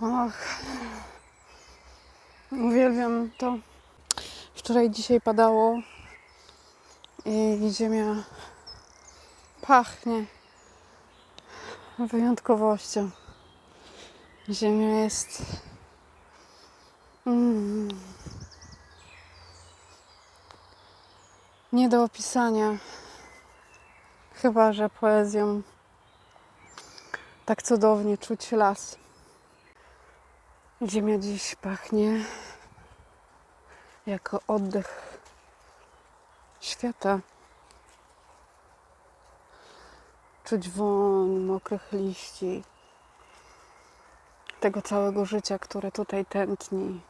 Och. Uwielbiam to. Wczoraj dzisiaj padało i ziemia pachnie wyjątkowością. Ziemia jest mm, nie do opisania. Chyba, że poezją tak cudownie czuć las. Ziemia dziś pachnie jako oddech świata. Czuć woń mokrych liści, tego całego życia, które tutaj tętni.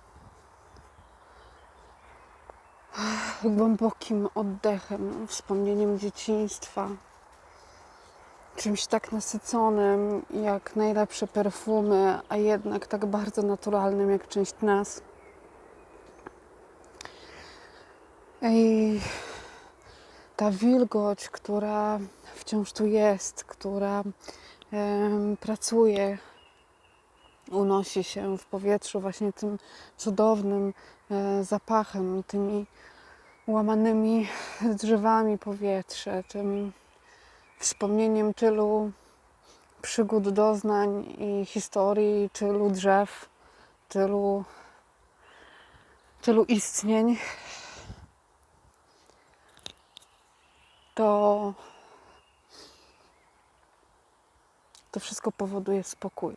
Głębokim oddechem, wspomnieniem dzieciństwa, czymś tak nasyconym jak najlepsze perfumy, a jednak tak bardzo naturalnym jak część nas. I ta wilgoć, która wciąż tu jest, która pracuje, unosi się w powietrzu właśnie tym cudownym e, zapachem, tymi łamanymi drzewami powietrze, tym wspomnieniem tylu przygód, doznań i historii, tylu drzew, tylu, tylu istnień, to to wszystko powoduje spokój.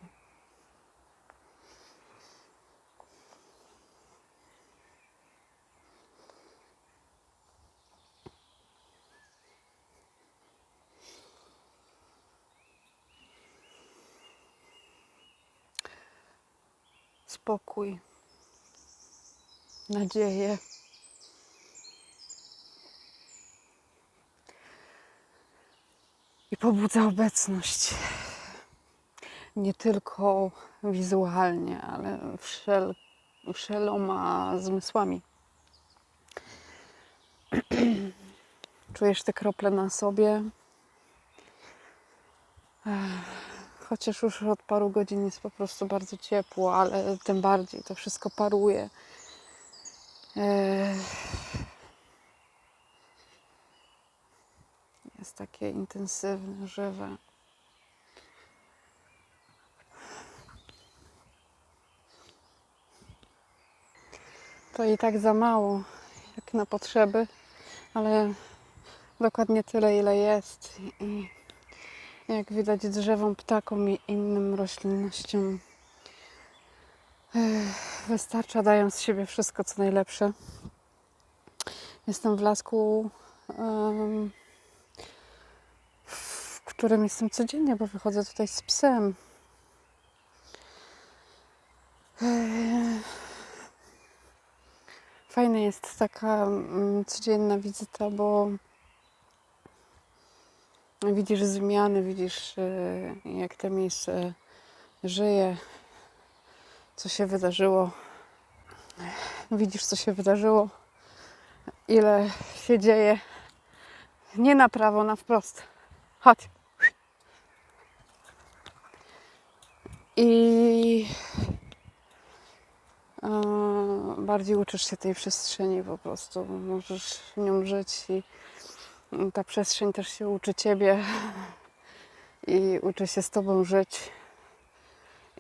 Spokój, nadzieję. I pobudza obecność. Nie tylko wizualnie, ale wszel, wszeloma zmysłami. Czujesz te krople na sobie. Ech, Chociaż już od paru godzin jest po prostu bardzo ciepło, ale tym bardziej to wszystko paruje. Jest takie intensywne, żywe. To i tak za mało, jak na potrzeby, ale dokładnie tyle, ile jest. I jak widać drzewom, ptakom i innym roślinnościom wystarcza, dają z siebie wszystko, co najlepsze. Jestem w lasku, w którym jestem codziennie, bo wychodzę tutaj z psem. Fajna jest taka mm, codzienna wizyta, bo widzisz zmiany, widzisz y, jak to miejsce żyje, co się wydarzyło. Widzisz, co się wydarzyło, ile się dzieje. Nie na prawo, na wprost. Chodź. I e, bardziej uczysz się tej przestrzeni po prostu. Możesz w nią żyć i ta przestrzeń też się uczy ciebie i uczy się z tobą żyć.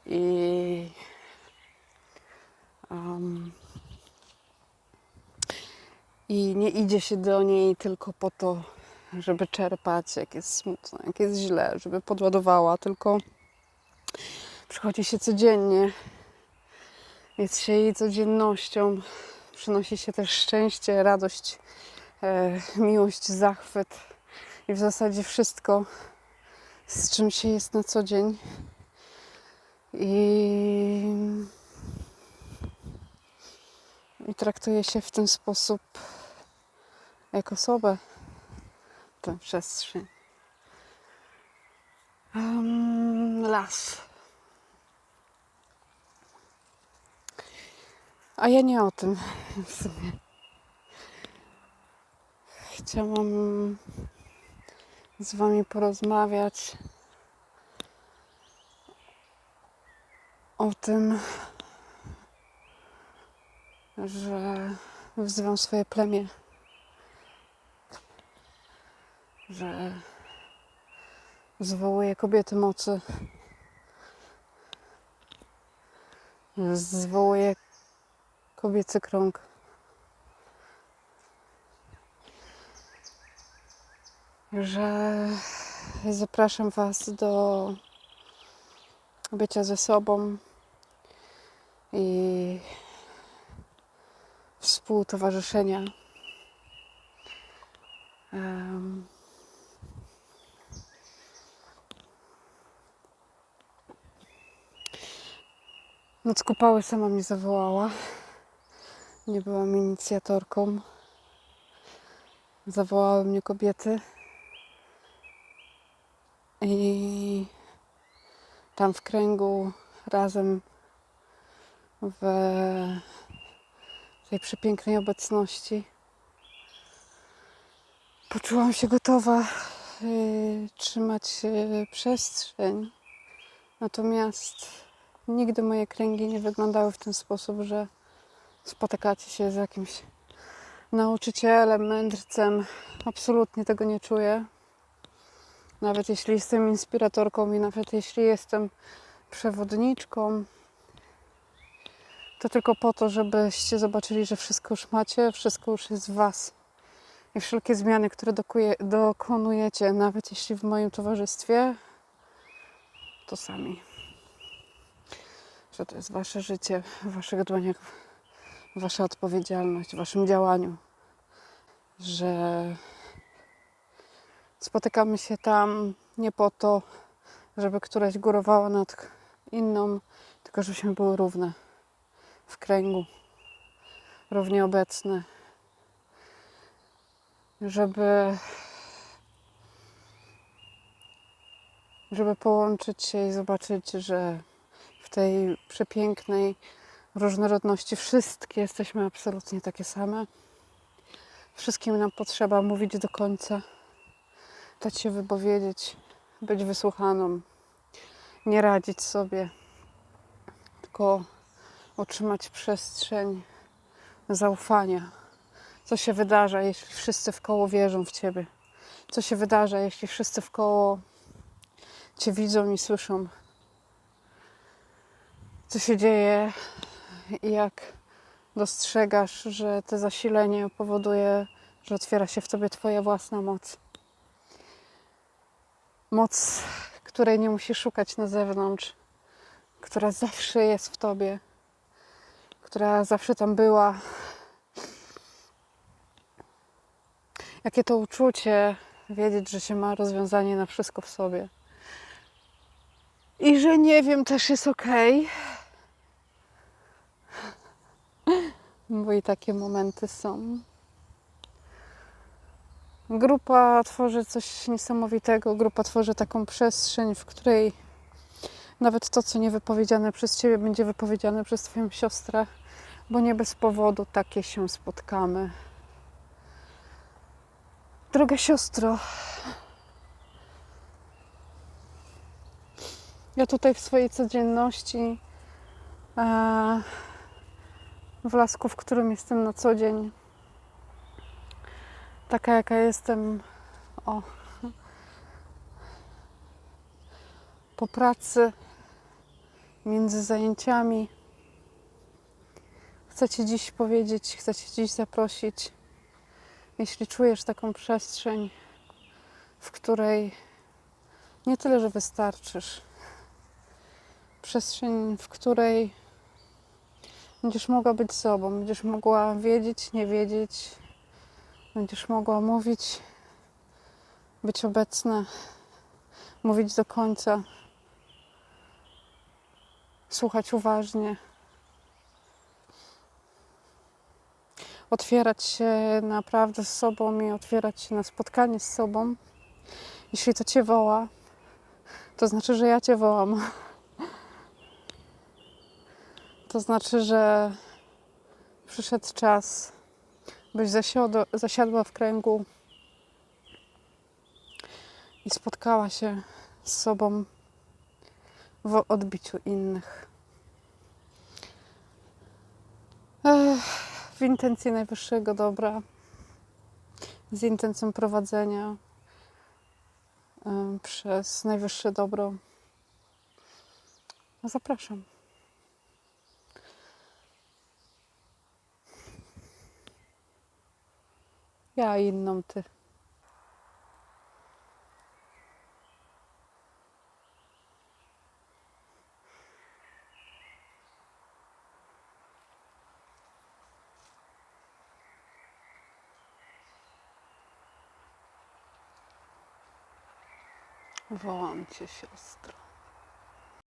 I em, i nie idzie się do niej tylko po to, żeby czerpać, jak jest smutno, jak jest źle, żeby podładowała, tylko przychodzi się codziennie, jest się jej codziennością, przynosi się też szczęście, radość, miłość, zachwyt i w zasadzie wszystko, z czym się jest na co dzień. I, i traktuje się w ten sposób jak osobę tę przestrzeń. Em, las. A ja nie o tym w sumie. Chciałam z Wami porozmawiać o tym, że wzywam swoje plemię, że zwołuję kobiety mocy, zwołuję kobiecy krąg. Że zapraszam Was do bycia ze sobą i współtowarzyszenia. Em, Noc kupały sama mnie zawołała. Nie byłam inicjatorką. Zawołały mnie kobiety. I tam w kręgu razem w tej przepięknej obecności poczułam się gotowa y, trzymać y, przestrzeń. Natomiast nigdy moje kręgi nie wyglądały w ten sposób, że spotykacie się z jakimś nauczycielem, mędrcem. Absolutnie tego nie czuję. Nawet jeśli jestem inspiratorką i nawet jeśli jestem przewodniczką, to tylko po to, żebyście zobaczyli, że wszystko już macie, wszystko już jest w Was. I wszelkie zmiany, które dokonujecie, nawet jeśli w moim towarzystwie, to sami. Że to jest Wasze życie, w Waszych dłoniach, Wasza odpowiedzialność, w Waszym działaniu. Że spotykamy się tam nie po to, żeby któraś górowała nad inną, tylko żebyśmy były równe. W kręgu, równie obecne, żeby, żeby połączyć się i zobaczyć, że w tej przepięknej różnorodności wszystkie jesteśmy absolutnie takie same. Wszystkim nam potrzeba mówić do końca, dać się wypowiedzieć, być wysłuchaną, nie radzić sobie, tylko otrzymać przestrzeń zaufania. Co się wydarza, jeśli wszyscy w koło wierzą w Ciebie? Co się wydarza, jeśli wszyscy w koło Cię widzą i słyszą? Co się dzieje, jak dostrzegasz, że to zasilenie powoduje, że otwiera się w Tobie Twoja własna moc? Moc, której nie musisz szukać na zewnątrz, która zawsze jest w Tobie która zawsze tam była. Jakie to uczucie wiedzieć, że się ma rozwiązanie na wszystko w sobie. I że nie wiem, też jest ok. Bo i takie momenty są. Grupa tworzy coś niesamowitego. Grupa tworzy taką przestrzeń, w której nawet to, co nie wypowiedziane przez Ciebie, będzie wypowiedziane przez Twoją siostrę, bo nie bez powodu takie się spotkamy. Droga siostro, ja tutaj w swojej codzienności, e, w lasku, w którym jestem na co dzień, taka jaka jestem, o, po pracy, między zajęciami. Chcę Ci dziś powiedzieć, chcę Ci dziś zaprosić, jeśli czujesz taką przestrzeń, w której nie tyle, że wystarczysz, przestrzeń, w której będziesz mogła być sobą, będziesz mogła wiedzieć, nie wiedzieć, będziesz mogła mówić, być obecna, mówić do końca, słuchać uważnie. Otwierać się naprawdę z sobą i otwierać się na spotkanie z sobą. Jeśli to Cię woła, to znaczy, że ja Cię wołam. To znaczy, że przyszedł czas, byś zasiadła, zasiadła w kręgu i spotkała się z sobą w odbiciu innych. Ech, w intencji najwyższego dobra, z intencją prowadzenia przez najwyższe dobro. Zapraszam. Ja inną ty. Wołam cię, siostro.